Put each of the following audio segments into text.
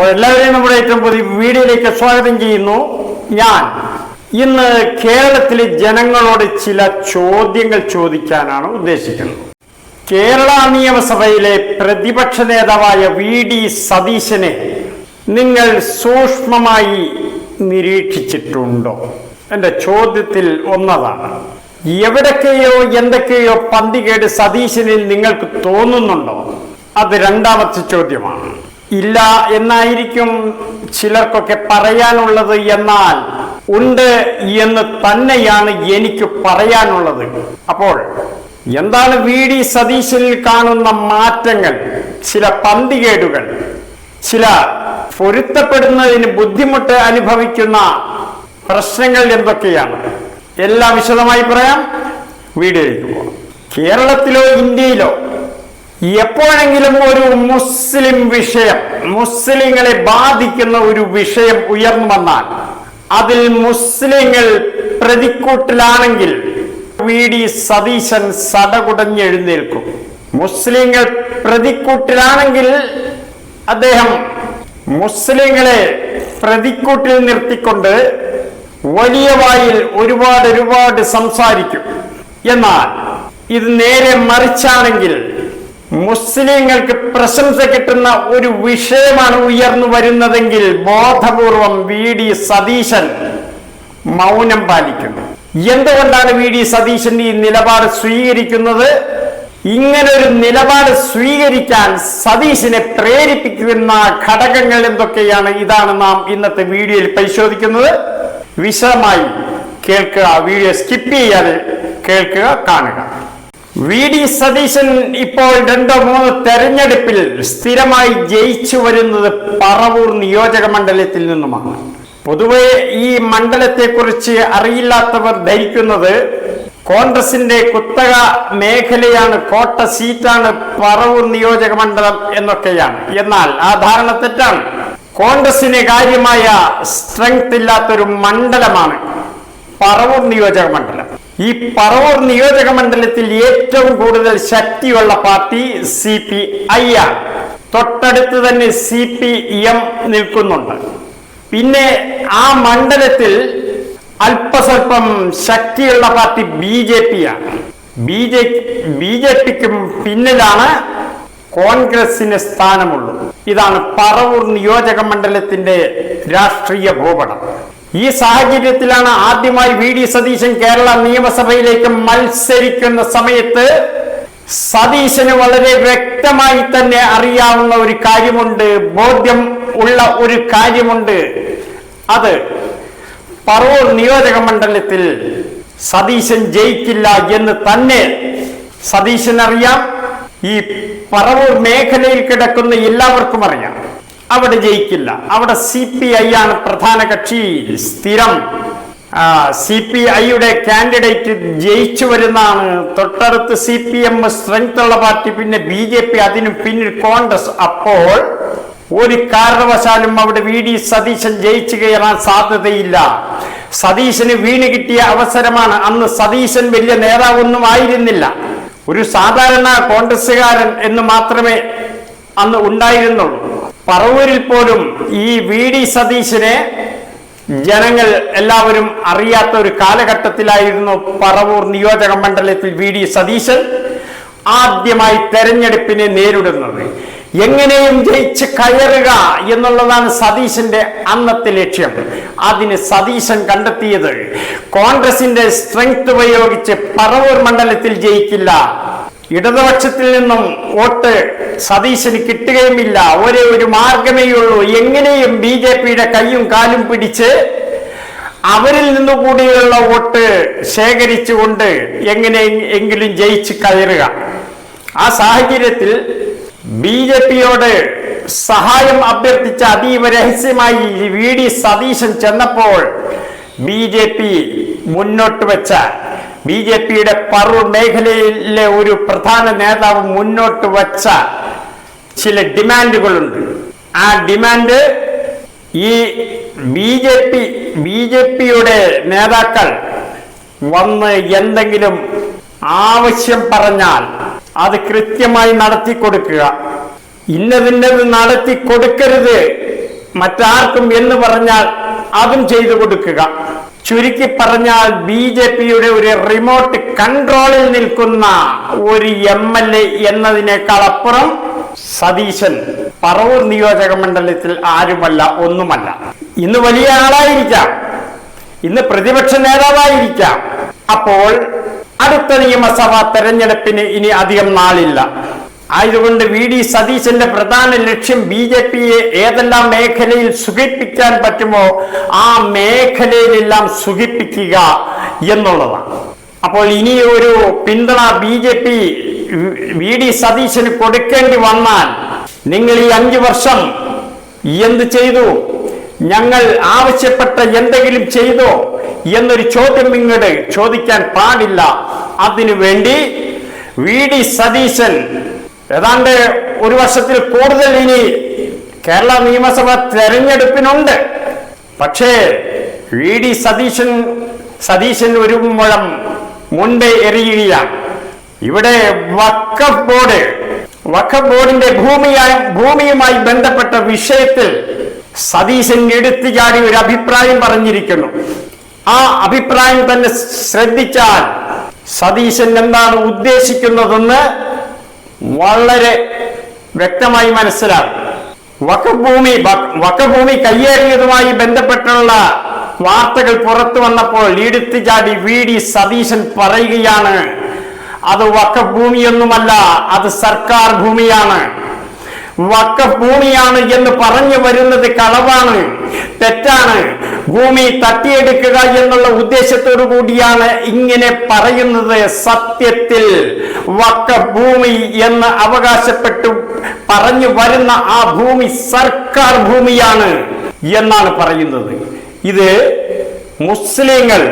അപ്പോൾ എല്ലാവരെയും നമ്മുടെ ഏറ്റവും പുതിയ വീഡിയോയിലേക്ക് സ്വാഗതം ചെയ്യുന്നു. ഞാൻ ഇന്ന് കേരളത്തിലെ ജനങ്ങളോട് ചില ചോദ്യങ്ങൾ ചോദിക്കാനാണ് ഉദ്ദേശിക്കുന്നത്. കേരള നിയമസഭയിലെ പ്രതിപക്ഷ നേതാവായ വി ഡി സതീശനെ നിങ്ങൾ സൂക്ഷ്മമായി നിരീക്ഷിച്ചിട്ടുണ്ടോ? എന്റെ ചോദ്യത്തിൽ ഒന്നതാണ്. എവിടൊക്കെയോ എന്തൊക്കെയോ പന്തികേട് സതീശനിൽ നിങ്ങൾക്ക് തോന്നുന്നുണ്ടോ? അത് രണ്ടാമത്തെ ചോദ്യമാണ്. ഇല്ല എന്നായിരിക്കും ചിലർക്കൊക്കെ പറയാനുള്ളത് എന്നാൽ ഉണ്ട് എന്ന് തന്നെയാണ് എനിക്ക് പറയാനുള്ളത്. അപ്പോൾ എന്താണ് വി ഡി സതീശിൽ കാണുന്ന മാറ്റങ്ങൾ? ചില പന്തികേടുകൾ ചില പൊരുത്തപ്പെടുന്നതിന് ബുദ്ധിമുട്ട് അനുഭവിക്കുന്ന പ്രശ്നങ്ങൾ എന്തൊക്കെയാണ്? എല്ലാം വിശദമായി പറയാം. വീഡിയോയിലേക്ക് പോകാം. കേരളത്തിലോ ഇന്ത്യയിലോ എപ്പോഴെങ്കിലും ഒരു മുസ്ലിം വിഷയം മുസ്ലിങ്ങളെ ബാധിക്കുന്ന ഒരു വിഷയം ഉയർന്നു വന്നാൽ അതിൽ മുസ്ലിങ്ങൾ പ്രതിക്കൂട്ടിലാണെങ്കിൽ വി ഡി സതീശൻ സടകുടഞ്ഞെഴുന്നേൽക്കും മുസ്ലിങ്ങൾ പ്രതിക്കൂട്ടിലാണെങ്കിൽ അദ്ദേഹം മുസ്ലിങ്ങളെ പ്രതിക്കൂട്ടിൽ നിർത്തിക്കൊണ്ട് വലിയ വായിൽ ഒരുപാട് ഒരുപാട് സംസാരിക്കും. എന്നാൽ ഇത് നേരെ മറിച്ചാണെങ്കിൽ മുസ്ലിങ്ങൾക്ക് പ്രശംസ കിട്ടുന്ന ഒരു വിഷയമാണ് ഉയർന്നു വരുന്നതെങ്കിൽ ബോധപൂർവം വി ഡി സതീശൻ മൗനം പാലിക്കുന്നു. എന്തുകൊണ്ടാണ് വി ഡി സതീശൻ ഈ നിലപാട് സ്വീകരിക്കുന്നത്? ഇങ്ങനെ ഒരു നിലപാട് സ്വീകരിക്കാൻ സതീശിനെ പ്രേരിപ്പിക്കുന്ന ഘടകങ്ങൾ എന്തൊക്കെയാണ്? ഇതാണ് നാം ഇന്നത്തെ വീഡിയോയിൽ പരിശോധിക്കുന്നത്. വിശദമായി കേൾക്കുക. വീഡിയോ സ്കിപ്പ് ചെയ്യാതെ കേൾക്കുക കാണുക. വി ഡി സതീശൻ ഇപ്പോൾ രണ്ടോ മൂന്നോ തെരഞ്ഞെടുപ്പിൽ സ്ഥിരമായി ജയിച്ചു വരുന്നത് പറവൂർ നിയോജക മണ്ഡലത്തിൽ നിന്നുമാണ്. പൊതുവെ ഈ മണ്ഡലത്തെക്കുറിച്ച് അറിയില്ലാത്തവർ ധരിക്കുന്നത് കോൺഗ്രസിന്റെ കുത്തക മേഖലയാണ് കോട്ട സീറ്റാണ് പറവൂർ നിയോജക മണ്ഡലം എന്നൊക്കെയാണ്. എന്നാൽ ആ ധാരണ തെറ്റാണ്. കോൺഗ്രസിന് കാര്യമായ സ്ട്രെങ്ത് ഇല്ലാത്തൊരു മണ്ഡലമാണ് പറവൂർ നിയോജക മണ്ഡലം. ഈ പറവൂർ നിയോജക മണ്ഡലത്തിൽ ഏറ്റവും കൂടുതൽ ശക്തിയുള്ള പാർട്ടി സി പി ഐ ആണ് തൊട്ടടുത്ത് തന്നെ സി പി എം നിൽക്കുന്നുണ്ട്. പിന്നെ ആ മണ്ഡലത്തിൽ അല്പസ്വല്പം ശക്തിയുള്ള പാർട്ടി ബി ജെ പി ആണ് ബി ജെ ബി ജെ പിക്കും പിന്നിലാണ് കോൺഗ്രസിന് സ്ഥാനമുള്ളൂ ഇതാണ് പറവൂർ നിയോജക മണ്ഡലത്തിന്റെ രാഷ്ട്രീയ ഭൂപടം. ഈ സാഹചര്യത്തിലാണ് ആദ്യമായി വി ഡി സതീശൻ കേരള നിയമസഭയിലേക്ക് മത്സരിക്കുന്ന സമയത്ത് സതീശന് വളരെ വ്യക്തമായി തന്നെ അറിയാവുന്ന ഒരു കാര്യമുണ്ട് ബോധ്യം ഉള്ള ഒരു കാര്യമുണ്ട്. അത് പറവൂർ നിയോജക മണ്ഡലത്തിൽ സതീശൻ ജയിക്കില്ല എന്ന് തന്നെ സതീശൻ അറിയാം ഈ പറവൂർ മേഖലയിൽ കിടക്കുന്ന എല്ലാവർക്കും അറിയാം. അവിടെ ജയിക്കില്ല. അവിടെ സി പി ഐ ആണ് പ്രധാന കക്ഷി. സ്ഥിരം. സി പി ഐയുടെ കാൻഡിഡേറ്റ് ജയിച്ചു വരുന്നതാണ്. തൊട്ടടുത്ത് സി പി എം സ്ട്രെങ്ത് ഉള്ള പാർട്ടി പിന്നെ ബി ജെ പി അതിനും പിന്നിൽ കോൺഗ്രസ്. അപ്പോൾ ഒരു കാരണവശാലും അവിടെ വി ഡി സതീശൻ ജയിച്ചു കയറാൻ സാധ്യതയില്ല. സതീശന് വീണ് കിട്ടിയ അവസരമാണ് അന്ന് സതീശൻ വലിയ നേതാവൊന്നും ആയിരുന്നില്ല. ഒരു സാധാരണ കോൺഗ്രസ്സുകാരൻ എന്ന് മാത്രമേ അന്ന് ഉണ്ടായിരുന്നുള്ളൂ. പറവൂരിൽ പോലും ഈ വി ഡി സതീശനെ ജനങ്ങൾ എല്ലാവരും അറിയാത്ത ഒരു കാലഘട്ടത്തിലായിരുന്നു പറവൂർ നിയോജക മണ്ഡലത്തിൽ വി ഡി സതീശൻ ആദ്യമായി തെരഞ്ഞെടുപ്പിനെ നേരിടുന്നത്. എങ്ങനെയും ജയിച്ച് കയറുക എന്നുള്ളതാണ് സതീശന്റെ അന്നത്തെ ലക്ഷ്യം. അതിന് സതീശൻ കണ്ടെത്തിയത് കോൺഗ്രസിന്റെ സ്ട്രെങ്ത് ഉപയോഗിച്ച് പറവൂർ മണ്ഡലത്തിൽ ജയിക്കില്ല. ഇടതുപക്ഷത്തിൽ നിന്നും വോട്ട് സതീശന് കിട്ടുകയുമില്ല. ഒരേ ഒരു മാർഗമേ ഉള്ളൂ. എങ്ങനെയും ബി ജെ പിയുടെ കൈയും കാലും പിടിച്ച് അവരിൽ നിന്നു കൂടിയുള്ള വോട്ട് ശേഖരിച്ചുകൊണ്ട് എങ്ങനെ എങ്കിലും ജയിച്ച് കയറുക. ആ സാഹചര്യത്തിൽ ബി ജെ പിയോട് സഹായം അഭ്യർത്ഥിച്ച അതീവ രഹസ്യമായി വി ഡി സതീശൻ ചെന്നപ്പോൾ ബി ജെ പി മുന്നോട്ട് വെച്ച ബി ജെ പിയുടെ പറു മേഖലയിലെ ഒരു പ്രധാന നേതാവ് മുന്നോട്ട് വച്ച ചില ഡിമാൻഡുകളുണ്ട്. ആ ഡിമാൻഡ് ഈ B J P B J പിയുടെ നേതാക്കൾ വന്ന് എന്തെങ്കിലും ആവശ്യം പറഞ്ഞാൽ അത് കൃത്യമായി നടത്തി കൊടുക്കുക ഇന്നതിന്നത് നടത്തി കൊടുക്കരുത് മറ്റാർക്കും എന്ന് പറഞ്ഞാൽ അതും ചെയ്തു കൊടുക്കുക ചുരുക്കി പറഞ്ഞാൽ ബി ജെ പിയുടെ ഒരു റിമോട്ട് കൺട്രോളിൽ നിൽക്കുന്ന ഒരു എം എൽ എ എന്നതിനേക്കാൾ അപ്പുറം സതീശൻ പറവൂർ നിയോജക മണ്ഡലത്തിൽ ആരുമല്ല ഒന്നുമല്ല. ഇന്ന് വലിയ ആളായിരിക്കാം. ഇന്ന് പ്രതിപക്ഷ നേതാവായിരിക്കാം. അപ്പോൾ അടുത്ത നിയമസഭാ തെരഞ്ഞെടുപ്പിന് ഇനി അധികം നാളില്ല. ആയതുകൊണ്ട് വി ഡി സതീശന്റെ പ്രധാന ലക്ഷ്യം ബി ജെ പിയെ ഏതെല്ലാം മേഖലയിൽ സുഖിപ്പിക്കാൻ പറ്റുമോ ആ മേഖലയിലെല്ലാം സുഖിപ്പിക്കുക എന്നുള്ളതാണ്. അപ്പോൾ ഇനി ഒരു പിന്തുണ B J P V D സതീശന് കൊടുക്കേണ്ടി വന്നാൽ നിങ്ങൾ ഈ അഞ്ചു വർഷം എന്ത് ചെയ്തു? ഞങ്ങൾ ആവശ്യപ്പെട്ട എന്തെങ്കിലും ചെയ്തോ? എന്നൊരു ചോദ്യം നിങ്ങളുടെ ചോദിക്കാൻ പാടില്ല. അതിനു വേണ്ടി വി ഡി സതീശൻ ഏതാണ്ട് ഒരു വർഷത്തിൽ കൂടുതൽ ഇനി കേരള നിയമസഭ തെരഞ്ഞെടുപ്പിനുണ്ട്. പക്ഷേ വി ഡി സതീശൻ സതീശൻ ഒരു മുഴം എറിയുകയാണ്. ഇവിടെ വക്കഫ് ബോർഡ് വഖഫ് ബോർഡിന്റെ ഭൂമിയായി ഭൂമിയുമായി ബന്ധപ്പെട്ട വിഷയത്തിൽ സതീശൻ എടുത്തു ചാടി ഒരു അഭിപ്രായം പറഞ്ഞിരിക്കുന്നു. ആ അഭിപ്രായം തന്നെ ശ്രദ്ധിച്ചാൽ സതീശൻ എന്താണ് ഉദ്ദേശിക്കുന്നതെന്ന് വളരെ വ്യക്തമായി മനസ്സിലാകും. വക്കഭൂമി വക്കഭൂമി കയ്യേറിയതുമായി ബന്ധപ്പെട്ടുള്ള വാർത്തകൾ പുറത്തു വന്നപ്പോൾ എടുത്തു ചാടി വി. ഡി. സതീശൻ പറയുകയാണ് അത് വക്കഭൂമിയൊന്നുമല്ല അത് സർക്കാർ ഭൂമിയാണ്. വക്കഫ് ഭൂമിയാണ് എന്ന് പറഞ്ഞു വരുന്നത് കളവാണ് തെറ്റാണ്. ഭൂമി തട്ടിയെടുക്കുക എന്നുള്ള ഉദ്ദേശത്തോടു കൂടിയാണ് ഇങ്ങനെ പറയുന്നത് സത്യത്തിൽ. വക്കഭൂമി എന്ന് അവകാശപ്പെട്ടു പറഞ്ഞു വരുന്ന ആ ഭൂമി സർക്കാർ ഭൂമിയാണ് എന്നാണ് പറയുന്നത്. ഇത് മുസ്ലിങ്ങൾ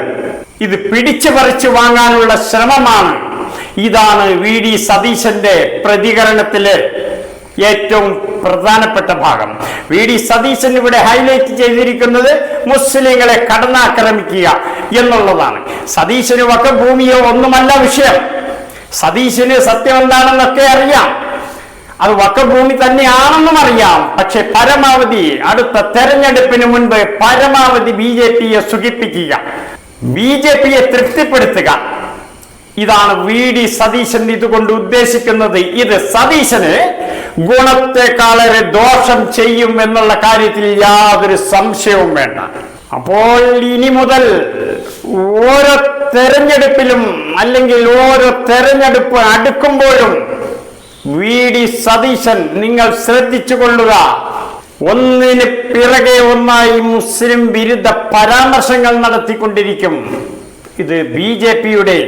ഇത് പിടിച്ചു പറിച്ചു വാങ്ങാനുള്ള ശ്രമമാണ്. ഇതാണ് വി. ഡി. സതീശന്റെ പ്രതികരണത്തിൽ ഏറ്റവും പ്രധാനപ്പെട്ട ഭാഗം. വി ഡി സതീശൻ ഇവിടെ ഹൈലൈറ്റ് ചെയ്തിരിക്കുന്നത് മുസ്ലിങ്ങളെ കടന്നാക്രമിക്കുക എന്നുള്ളതാണ്. സതീശന് വക്ക ഭൂമിയോ ഒന്നുമല്ല വിഷയം. സതീശന് സത്യം എന്താണെന്നൊക്കെ അറിയാം. അത് വക്കഭൂമി തന്നെയാണെന്നും അറിയാം. പക്ഷെ പരമാവധി അടുത്ത തെരഞ്ഞെടുപ്പിന് മുൻപ് പരമാവധി ബി ജെ പിയെ സുഖിപ്പിക്കുക. ബി ജെ പിയെ തൃപ്തിപ്പെടുത്തുക. ഇതാണ് വി ഡി സതീശൻ ഇതുകൊണ്ട് ഉദ്ദേശിക്കുന്നത്. ഇത് സതീശന് ഗുണത്തെക്കാളേറെ ദോഷം ചെയ്യും എന്നുള്ള കാര്യത്തിൽ യാതൊരു സംശയവും വേണ്ട. അപ്പോൾ ഇനി മുതൽ ഓരോ തെരഞ്ഞെടുപ്പിലും അല്ലെങ്കിൽ ഓരോ തെരഞ്ഞെടുപ്പ് അടുക്കുമ്പോഴും വി ഡി സതീശൻ നിങ്ങൾ ശ്രദ്ധിച്ചു കൊള്ളുക. ഒന്നിന് പിറകെ ഒന്നായി മുസ്ലിം വിരുദ്ധ പരാമർശങ്ങൾ നടത്തിക്കൊണ്ടിരിക്കും. ഇത് ബി ജെ പിയുടെ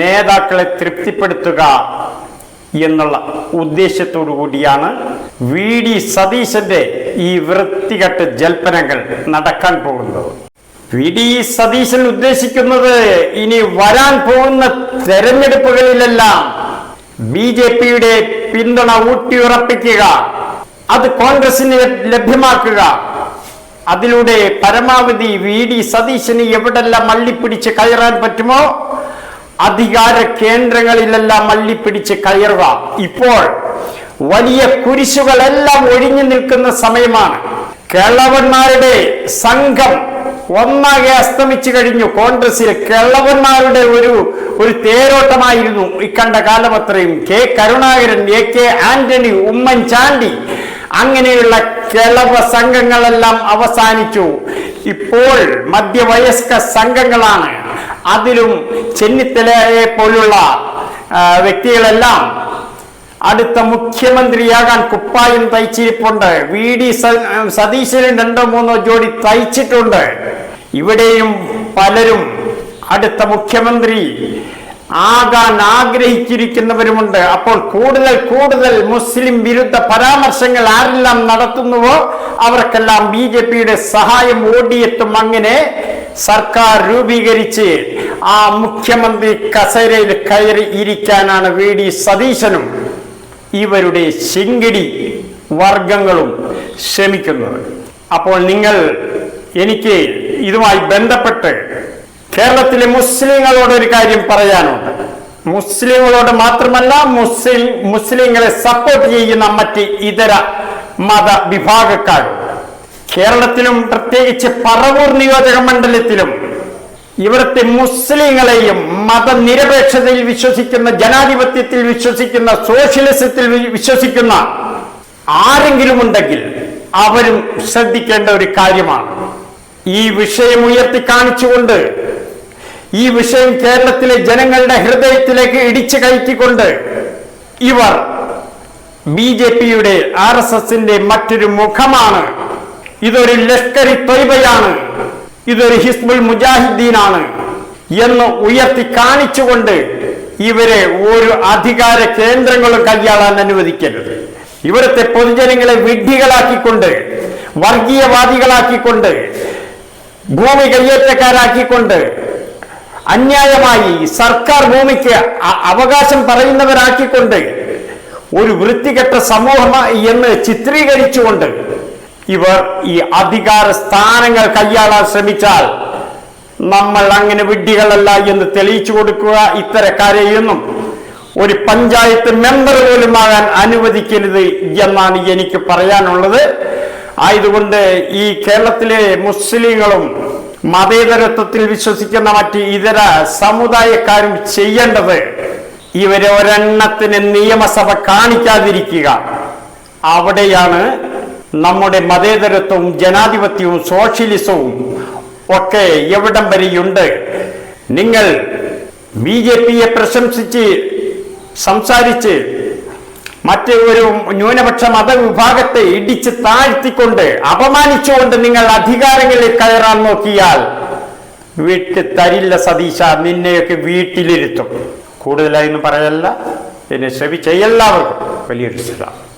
നേതാക്കളെ തൃപ്തിപ്പെടുത്തുക. എന്നുള്ള ഉദ്ദേശത്തോടു കൂടിയാണ് വി. ഡി. സതീശന്റെ ഈ വൃത്തികെട്ട് ജൽപ്പനങ്ങൾ നടക്കാൻ പോകുന്നത്. വി. ഡി. സതീശൻ ഉദ്ദേശിക്കുന്നത് ഇനി വരാൻ പോകുന്ന തെരഞ്ഞെടുപ്പുകളിലെല്ലാം ബി. ജെ. പിയുടെ പിന്തുണ ഊട്ടിയുറപ്പിക്കുക അത് കോൺഗ്രസിന് ലഭ്യമാക്കുക. അതിലൂടെ പരമാവധി വി. ഡി. സതീശന് എവിടെല്ലാം മള്ളിപ്പിടിച്ച് കയറാൻ പറ്റുമോ അധികാര കേന്ദ്രങ്ങളിലെല്ലാം മള്ളിപ്പിടിച്ച് കയറുക. ഇപ്പോൾ വലിയ കുരിശുകളെല്ലാം ഒഴിഞ്ഞു നിൽക്കുന്ന സമയമാണ്. കേളവന്മാരുടെ സംഘം ഒന്നാകെ അസ്തമിച്ചു കഴിഞ്ഞു. കോൺഗ്രസിൽ കേളവന്മാരുടെ ഒരു ഒരു തേരോട്ടമായിരുന്നു ഇക്കണ്ട കാലം അത്രയും K Karunakaran A K Antony Oommen Chandy അങ്ങനെയുള്ള കേളവ സംഘങ്ങളെല്ലാം അവസാനിച്ചു. ഇപ്പോൾ മധ്യവയസ്ക സംഘങ്ങളാണ്. അതിലും ചെന്നിത്തലയെ പോലുള്ള വ്യക്തികളെല്ലാം അടുത്ത മുഖ്യമന്ത്രിയാകാൻ കുപ്പായം തയ്ച്ചിരിപ്പുണ്ട്. വി. ഡി. സതീശനും രണ്ടോ മൂന്നോ ജോഡി തയ്ച്ചിട്ടുണ്ട്. ഇവിടെയും പലരും അടുത്ത മുഖ്യമന്ത്രി ആകാൻ ആഗ്രഹിച്ചിരിക്കുന്നവരുമുണ്ട്. അപ്പോൾ കൂടുതൽ കൂടുതൽ മുസ്ലിം വിരുദ്ധ പരാമർശങ്ങൾ ആരെല്ലാം നടത്തുന്നുവോ അവർക്കെല്ലാം ബി ജെ പിയുടെ സഹായം ഓടിയെത്തും അങ്ങനെ സർക്കാർ രൂപീകരിച്ച് ആ മുഖ്യമന്ത്രി കസേരയിൽ കയറി ഇരിക്കാനാണ് വി ഡി സതീശനും ഇവരുടെ ശിങ്കിടി വർഗങ്ങളും ശ്രമിക്കുന്നത്. അപ്പോൾ നിങ്ങൾ എനിക്ക് ഇതുമായി ബന്ധപ്പെട്ട് കേരളത്തിലെ മുസ്ലിങ്ങളോട് ഒരു കാര്യം പറയാനുണ്ട് മുസ്ലിങ്ങളോട് മാത്രമല്ല മുസ്ലിം മുസ്ലിങ്ങളെ സപ്പോർട്ട് ചെയ്യുന്ന മറ്റ് ഇതര മത വിഭാഗക്കാരും കേരളത്തിലും പ്രത്യേകിച്ച് പറവൂർ നിയോജക മണ്ഡലത്തിലും ഇവിടുത്തെ മുസ്ലിങ്ങളെയും മതനിരപേക്ഷതയിൽ വിശ്വസിക്കുന്ന ജനാധിപത്യത്തിൽ വിശ്വസിക്കുന്ന സോഷ്യലിസത്തിൽ വിശ്വസിക്കുന്ന ആരെങ്കിലും ഉണ്ടെങ്കിൽ അവരും ശ്രദ്ധിക്കേണ്ട ഒരു കാര്യമാണ്. ഈ വിഷയം ഉയർത്തി കാണിച്ചുകൊണ്ട് ഈ വിഷയം കേരളത്തിലെ ജനങ്ങളുടെ ഹൃദയത്തിലേക്ക് ഇടിച്ചു കയറ്റിക്കൊണ്ട് ഇവർ ബി ജെ പിയുടെ ആർ എസ് എസിന്റെ മറ്റൊരു മുഖമാണ്. ഇതൊരു ലഷ്കരി തൊയ്ബയാണ്. ഇതൊരു ഹിസ്ബുൽ മുജാഹിദ്ദീനാണ് എന്ന് ഉയർത്തി കാണിച്ചുകൊണ്ട് ഇവരെ ഒരു അധികാര കേന്ദ്രങ്ങളും കൈയാളാൻ അനുവദിക്കരുത്. ഇവിടുത്തെ പൊതുജനങ്ങളെ വിഡ്ഢികളാക്കിക്കൊണ്ട് വർഗീയവാദികളാക്കിക്കൊണ്ട് ഭൂമി കയ്യേറ്റക്കാരാക്കിക്കൊണ്ട് അന്യായമായി സർക്കാർ ഭൂമിക്ക് അവകാശം പറയുന്നവരാക്കിക്കൊണ്ട് ഒരു വൃത്തികെട്ട സമൂഹം എന്ന് ചിത്രീകരിച്ചുകൊണ്ട് ഇവർ ഈ അധികാര സ്ഥാനങ്ങൾ കൈയാളാൻ ശ്രമിച്ചാൽ നമ്മൾ അങ്ങനെ വിഡ്ഢികളല്ല എന്ന് തെളിയിച്ചു കൊടുക്കുക ഇത്തരക്കാരെയൊന്നും ഒരു പഞ്ചായത്ത് മെമ്പർ പോലും ആകാൻ അനുവദിക്കരുത് എന്നാണ് എനിക്ക് പറയാനുള്ളത്. ആയതുകൊണ്ട് ഈ കേരളത്തിലെ മുസ്ലിങ്ങളും മതേതരത്വത്തിൽ വിശ്വസിക്കുന്ന മറ്റ് ഇതര സമുദായക്കാരും ചെയ്യേണ്ടത് ഇവരെ ഒരെണ്ണത്തിന് നിയമസഭ കാണിക്കാതിരിക്കുക. അവിടെയാണ് നമ്മുടെ മതേതരത്വവും ജനാധിപത്യവും സോഷ്യലിസവും ഒക്കെ എവിടം വരെയുണ്ട്. നിങ്ങൾ ബി ജെ പിയെ പ്രശംസിച്ച് സംസാരിച്ച് മറ്റ് ഒരു ന്യൂനപക്ഷ മതവിഭാഗത്തെ ഇടിച്ച് താഴ്ത്തിക്കൊണ്ട് അപമാനിച്ചുകൊണ്ട് നിങ്ങൾ അധികാരങ്ങളിൽ കയറാൻ നോക്കിയാൽ വീട്ടിൽ തരില്ല സതീശ നിന്നെയൊക്കെ വീട്ടിലിരുത്തും. കൂടുതലായി ഒന്നും പറയല്ല. എന്നെ ശ്രമിച്ച എല്ലാവർക്കും വലിയൊരു സ്ഥലം